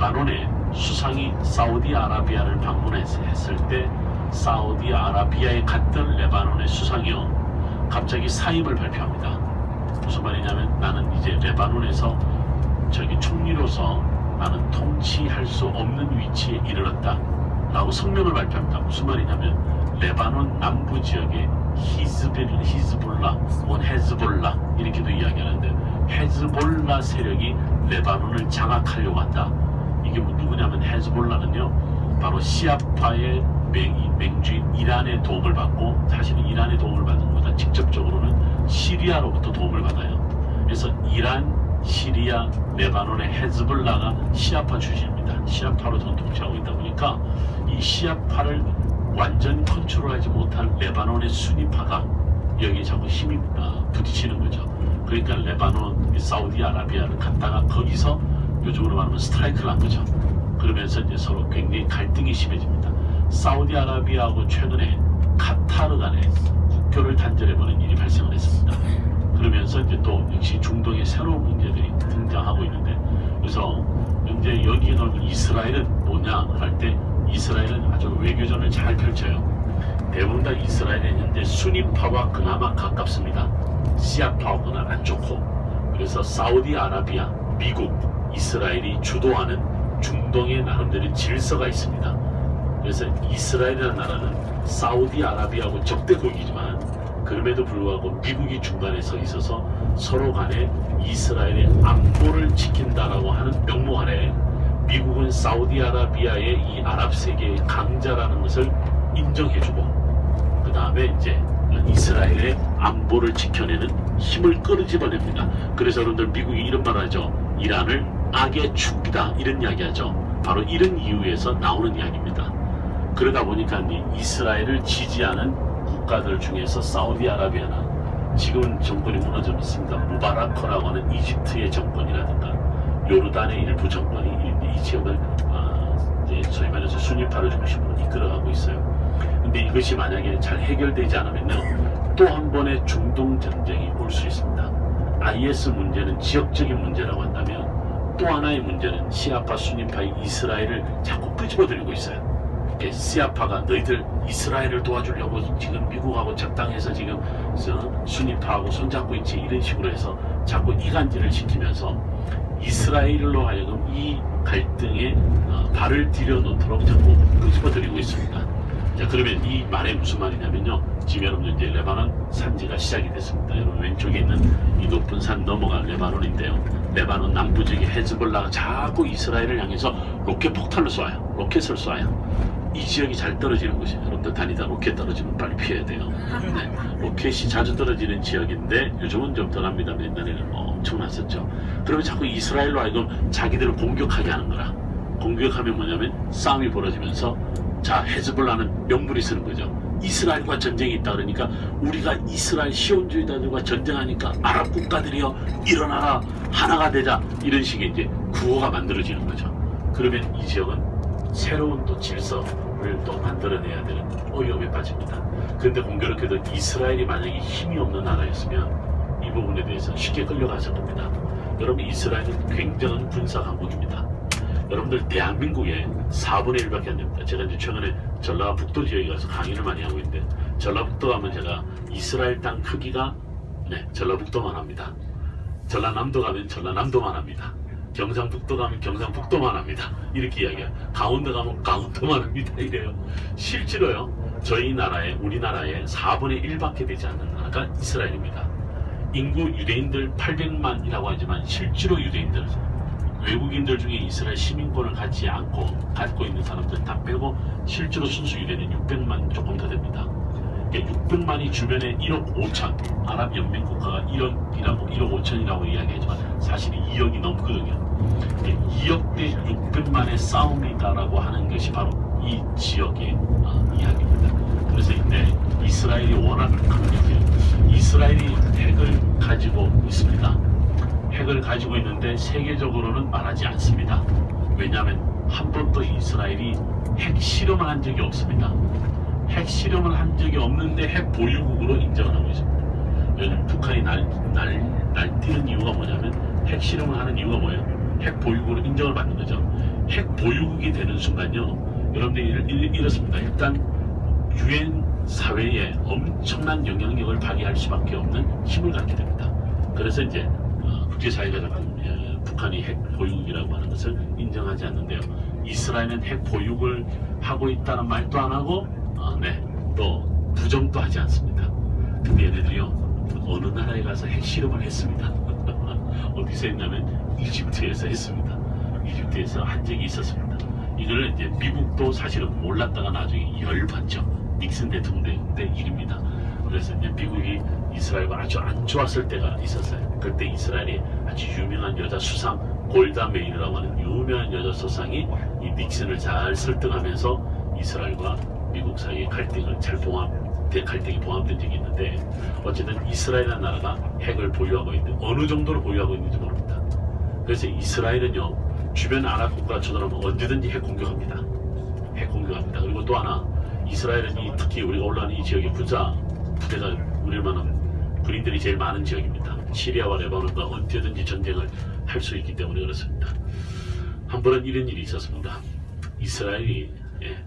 레바논에 수상이 사우디아라비아를 방문했을 때 사우디아라비아에 갔던 레바논의 수상이요 갑자기 사임을 발표합니다. 무슨 말이냐면 나는 이제 레바논에서 저기 총리로서 나는 통치할 수 없는 위치에 이르렀다 라고 성명을 발표합니다. 무슨 말이냐면 레바논 남부 지역에 히즈빌, 히즈볼라, 원 헤즈볼라 이렇게도 이야기하는데 헤즈볼라 세력이 레바논을 장악하려고 한다. 이게 뭐 누구냐면 헤즈볼라는요 바로 시아파의 맹, 맹주인 이란의 도움을 받고 사실은 이란의 도움을 받는 것보다 직접적으로는 시리아로부터 도움을 받아요. 그래서 이란, 시리아, 레바논의 헤즈볼라가 시아파 출신입니다. 시아파로 전 통치하고 있다 보니까 이 시아파를 완전 컨트롤하지 못한 레바논의 순위파가 여기 자꾸 힘이 아, 부딪히는 거죠. 그러니까 레바논, 사우디아라비아를 갔다가 거기서 요즘으로 말하면 스트라이크를 한 거죠. 그러면서 이제 서로 굉장히 갈등이 심해집니다. 사우디아라비아하고 최근에 카타르 간에 국교를 단절해보는 일이 발생을 했습니다. 그러면서 이제 또 역시 중동의 새로운 문제들이 등장하고 있는데 그래서 이제 여기에 넣은 이스라엘은 뭐냐 할 때 이스라엘은 아주 외교전을 잘 펼쳐요. 대부분 다 이스라엘은 현재 순위파와 그나마 가깝습니다. 시아파하고는 안 좋고 그래서 사우디아라비아, 미국, 이스라엘이 주도하는 중동의 나름대로 질서가 있습니다. 그래서 이스라엘이라는 나라는 사우디아라비아하고 적대국이지만 그럼에도 불구하고 미국이 중간에 서 있어서 서로 간에 이스라엘의 안보를 지킨다라고 하는 명목 아래 미국은 사우디아라비아의 이 아랍 세계의 강자라는 것을 인정해주고 그 다음에 이제 이스라엘의 안보를 지켜내는 힘을 끌어집어냅니다. 그래서 여러분들 미국이 이런 말 하죠. 이란을 악의 축이다 이런 이야기하죠. 바로 이런 이유에서 나오는 이야기입니다. 그러다 보니까 이 이스라엘을 지지하는 국가들 중에서 사우디아라비아나 지금은 정권이 무너져 있습니다. 무바라커라고 하는 이집트의 정권이라든가 요르단의 일부 정권이 이, 이 지역을 아, 이제 소위 말해서 순위파를 중심으로 이끌어가고 있어요. 근데 이것이 만약에 잘 해결되지 않으면요 또 한 번의 중동 전쟁이 올 수 있습니다. IS 문제는 지역적인 문제라고 한다면 또 하나의 문제는 시아파 순위파의 이스라엘을 자꾸 끄집어들이고 있어요. 시아파가 너희들 이스라엘을 도와주려고 지금 미국하고 적당해서 지금 저 순위파하고 손잡고 있지 이런 식으로 해서 자꾸 이간질을 시키면서 이스라엘로 하여금 이 갈등에 어, 발을 들여놓도록 자꾸 끄집어들이고 있습니다. 자 그러면 이 말에 무슨 말이냐면요. 지금 여러분 이제 레바논 산지가 시작이 됐습니다. 여러분 왼쪽에 있는 이 높은 산 넘어가 레바논인데요. 레바논 남부 지역에 헤즈볼라가 자꾸 이스라엘을 향해서 로켓 폭탄을 쏴요. 로켓을 쏴요. 이 지역이 잘 떨어지는 곳이에요. 여러분들 다니다 로켓 떨어지면 빨리 피해야 돼요. 네. 로켓이 자주 떨어지는 지역인데 요즘은 좀 덜합니다. 옛날에는 엄청 났었죠. 그러면 자꾸 이스라엘로 하여금 자기들을 공격하게 하는 거라. 공격하면 뭐냐면 싸움이 벌어지면서 자 헤즈볼라는 명분이 쓰는 거죠. 이스라엘과 전쟁이 있다 그러니까 우리가 이스라엘 시온주의자들과 전쟁하니까 아랍 국가들이여 일어나라 하나가 되자 이런 식의 이제 구호가 만들어지는 거죠. 그러면 이 지역은 새로운 또 질서를 또 만들어내야 되는 어려움에 빠집니다. 그런데 공교롭게도 이스라엘이 만약에 힘이 없는 나라였으면 이 부분에 대해서 쉽게 끌려갔을 겁니다. 여러분 이스라엘은 굉장한 군사 강국입니다. 여러분들 대한민국의 4분의 1밖에 안 됩니다. 제가 이제 최근에 전라북도 지역에 가서 강의를 많이 하고 있는데 전라북도 가면 제가 이스라엘 땅 크기가 네, 전라북도만 합니다. 전라남도 가면 전라남도만 합니다. 경상북도 가면 경상북도만 합니다. 이렇게 이야기해요. 강원도 가면 강원도만 합니다. 이래요. 실제로요. 저희 나라에 우리나라의 4분의 1밖에 되지 않는 나라가 이스라엘입니다. 인구 유대인들 800만이라고 하지만 실제로 유대인들 외국인들 중에 이스라엘 시민권을 갖지 않고 갖고 있는 사람들 다 빼고 실제로 순수 유대는 600만 조금 더 됩니다. 600만이 주변에 1억 5천 아랍 연맹 국가가 1억이라고 1억 5천이라고 이야기하지만 사실 2억이 넘거든요. 2억 대 600만의 싸움이다라고 하는 것이 바로 이 지역의 어, 이야기입니다. 그래서 이때 이스라엘이 워낙 강력해요. 이스라엘이 핵을 가지고 있습니다. 핵을 가지고 있는데 세계적으로는 말하지 않습니다. 왜냐하면 한 번도 이스라엘이 핵 실험을 한 적이 없습니다. 핵 실험을 한 적이 없는데 핵 보유국으로 인정을 하고 있습니다. 요즘 북한이 날, 날, 날뛰는 이유가 뭐냐면 핵 실험을 하는 이유가 뭐예요? 핵 보유국으로 인정을 받는 거죠. 핵 보유국이 되는 순간요. 여러분들이 이렇- 이렇- 이렇습니다. 일단 유엔 사회에 엄청난 영향력을 발휘할 수밖에 없는 힘을 갖게 됩니다. 그래서 이제 어, 국제사회가 예, 북한이 핵 보유국이라고 하는 것을 인정하지 않는데요. 이스라엘은 핵 보유국을 하고 있다는 말도 안 하고 어, 네, 또 부정도 하지 않습니다. 근데 얘네들이요 어느 나라에 가서 핵 실험을 했습니다. 어디서 했냐면 이집트에서 했습니다. 이집트에서 한 적이 있었습니다. 이걸 이제 미국도 사실은 몰랐다가 나중에 열받죠. 닉슨 대통령 때 일입니다. 그래서 이제 미국이 이스라엘과 아주 안 좋았을 때가 있었어요. 그때 이스라엘이 아주 유명한 여자 수상 골다 메이르라고 하는 유명한 여자 수상이 이 닉슨을 잘 설득하면서 이스라엘과 미국 사이의 갈등을 잘 봉합, 대- 갈등이 봉합된 적이 있는데 어쨌든 이스라엘이라는 나라가 핵을 보유하고 있는데 어느 정도로 보유하고 있는지 모릅니다. 그래서 이스라엘은요 주변 아랍 국가처럼 언제든지 핵 공격합니다. 핵 공격합니다. 그리고 또 하나 이스라엘은 이 특히 우리가 올라가는 이 지역의 부자 부대가 우리만은 군인들이 제일 많은 지역입니다. 시리아와 레바논과 언제든지 전쟁을 할 수 있기 때문에 그렇습니다. 한 번은 이런 일이 있었습니다. 이스라엘이 예,